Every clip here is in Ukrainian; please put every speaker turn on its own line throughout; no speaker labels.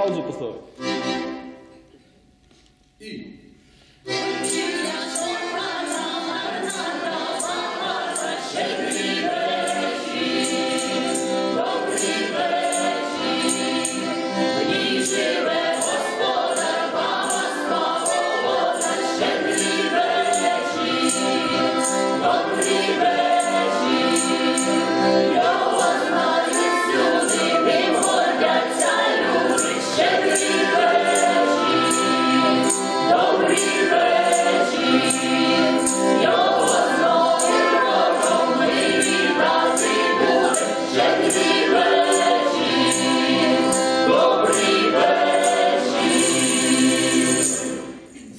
pauzu, pastor.
E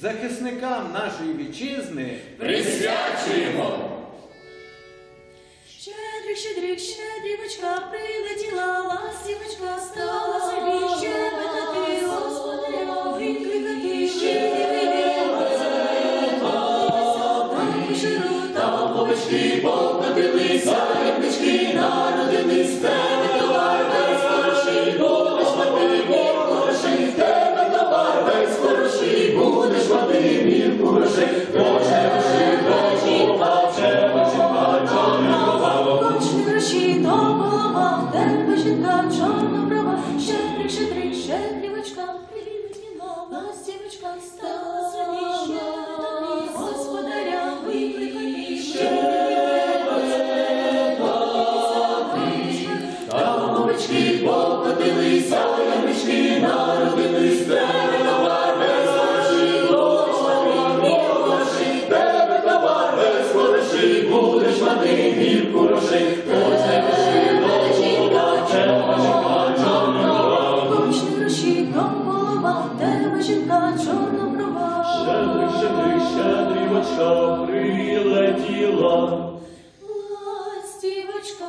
Захисникам нашої вітчизни
Присвячуємо!
Щедрик, щедрик, щедрівочка, прилетіла ластівочка, стала собі щебетати, господаря, там поширу, там
Овечки покотилися, рибнички народились, тебе
в тебе жінка, чорна брова. Щедрик, щедрик, щедрівочка прилетіла. Ластівочка,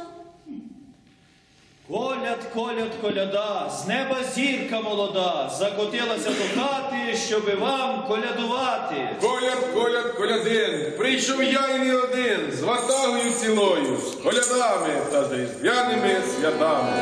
Коляд, коляд, коляда, з неба зірка молода, закотилася до хати, щоби вам колядувати.
Коляд, коляд, колядин, прийшов я і не один, з ватагою цілою, з колядами та з різдвяними святами.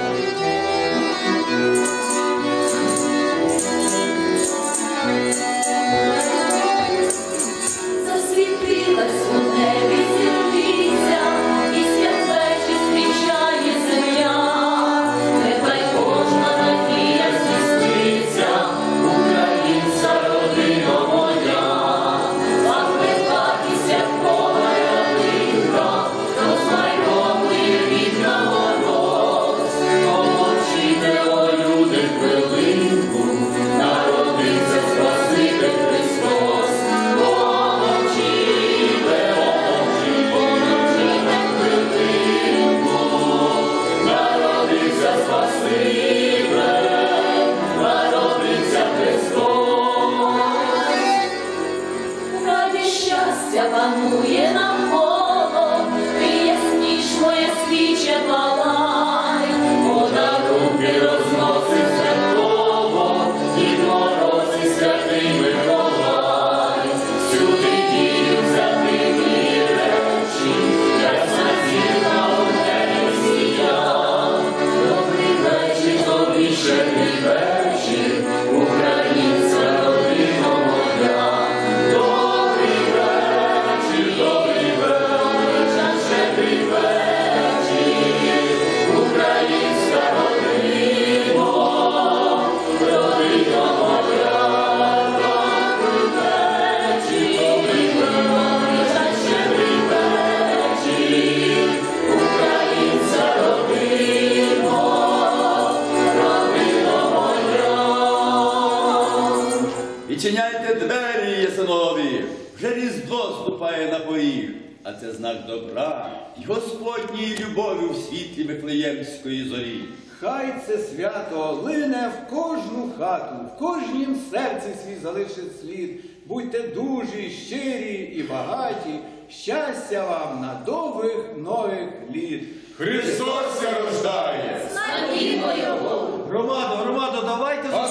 А
це знак добра й Господньої любові в світлі Вифлеємської зорі.
Хай це свято лине в кожну хату, в кожнім серці свій залишить слід. Будьте дужі, щирі і багаті, щастя вам на довгих нових літ.
Христос рождає!
Славімо його!
Громадо, громадо, давайте
А!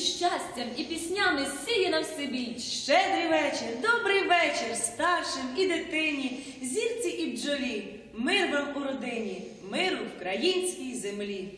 Щастям і піснями сіє нам собі
Щедрий вечір, добрий вечір старшим і дитині, зірці і бджолі. Мир вам у родині, миру в українській землі.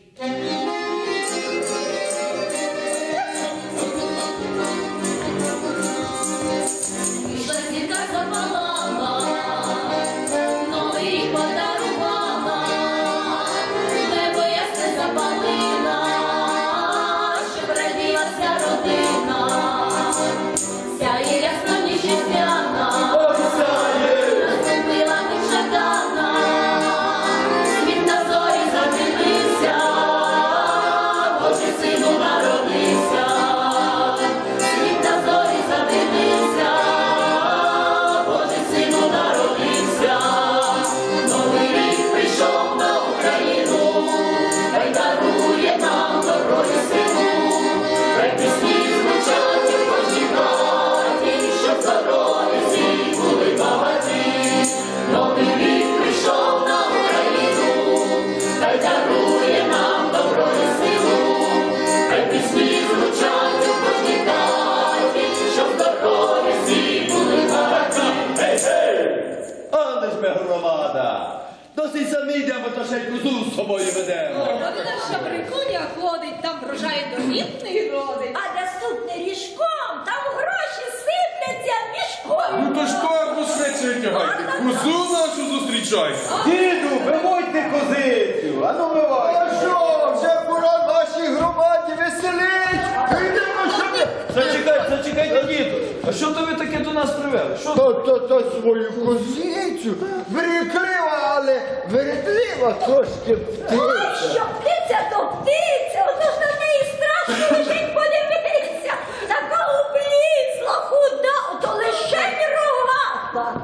Досить самі йдемо, та ще й козу з собою ведемо.
Родина шабрикуня ходить, там врожай домітний родить.
А наступне ріжком, там гроші сипляться мішком.
Ну то ж корпус швидше витягайте. Козу нашу зустрічайте.
Діду, виводьте козицю, а ну виводьте.
Що, вже пора нашій громаді веселить?
Зачекайте, зачекайте, діду. А що то ви таке до нас привели? Що
То, то, то свою козицю, вередлива, але вередлива трошки птиця.
Що птиця, то птиця, ото ж на неї страшно лежить подивитися. Така облізла, худа, ото лише й рогата.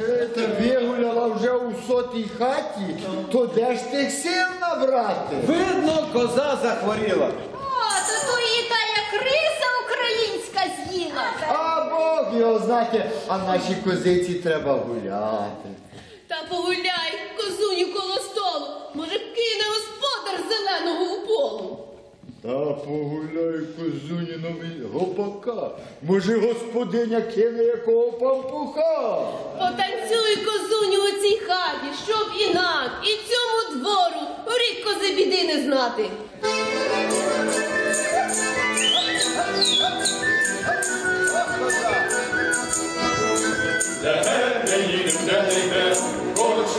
Е, Та вигуляла вже у сотій хаті, то де ж тих сил набрати?
Видно, коза захворіла.
О, то то її та як риса українська з'їла.
А Бог його знає, а нашій козиці треба гуляти.
Та погуляй, козуню коло столу. Може, кине господар зеленого у полу.
Та погуляй козунінові гопака. Може, господиня кине якого пампуха?
Потанцюй козуню у цій хаті, щоб і нам, і цьому двору рік кози біди не знати.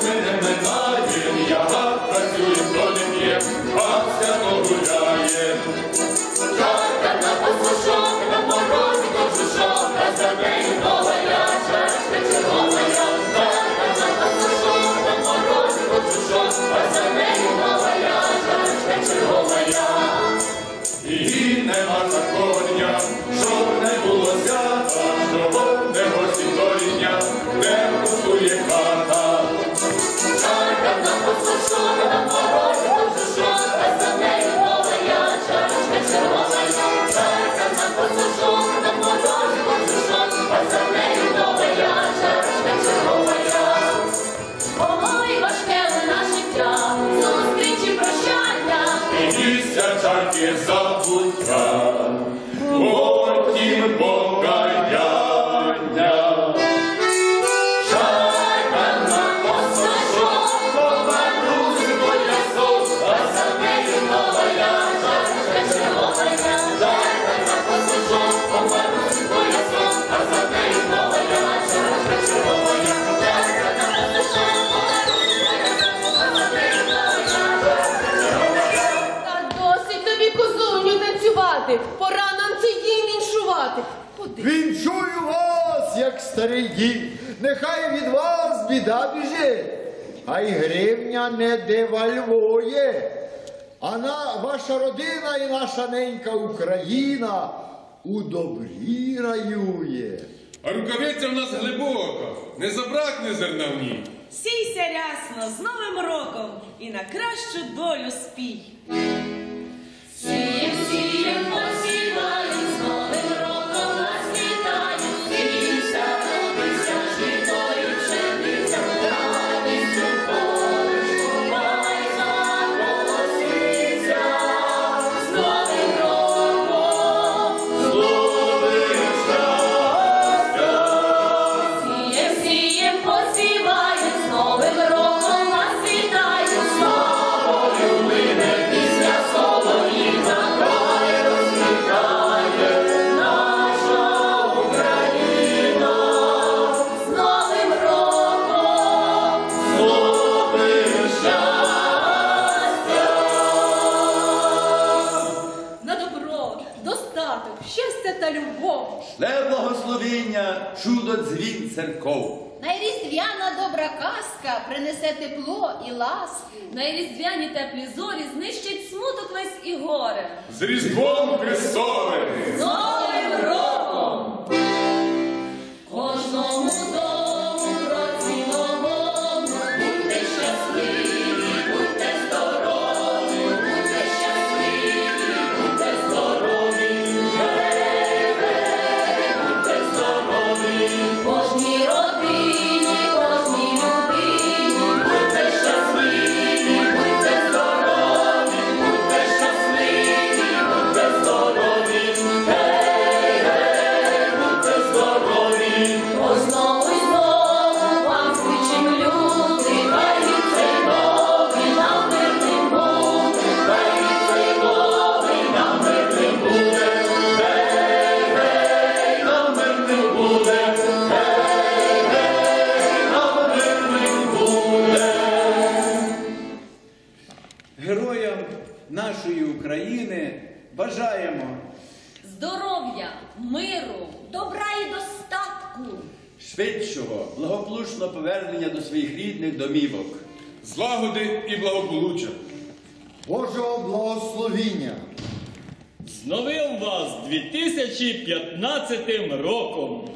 Amen. Дід, нехай від вас біда біжить, а й гривня не девальвує. А на ваша родина і наша ненька Україна у добрі раює.
А рукавиця в нас глибока, не забракне зерна в ній.
Сійся рясно з Новим роком і на кращу долю спій.
Найріздвяна добра казка принесе тепло і ласку.
Найріздвяні теплі зорі знищать смуток весь і горе.
З Різдвом Христовим!
Новим роком!
Кожному
миру, добра і достатку.
Швидшого, благополучного повернення до своїх рідних домівок.
Злагоди і благополуччя!
Божого благословіння.
З новим вас 2015 роком!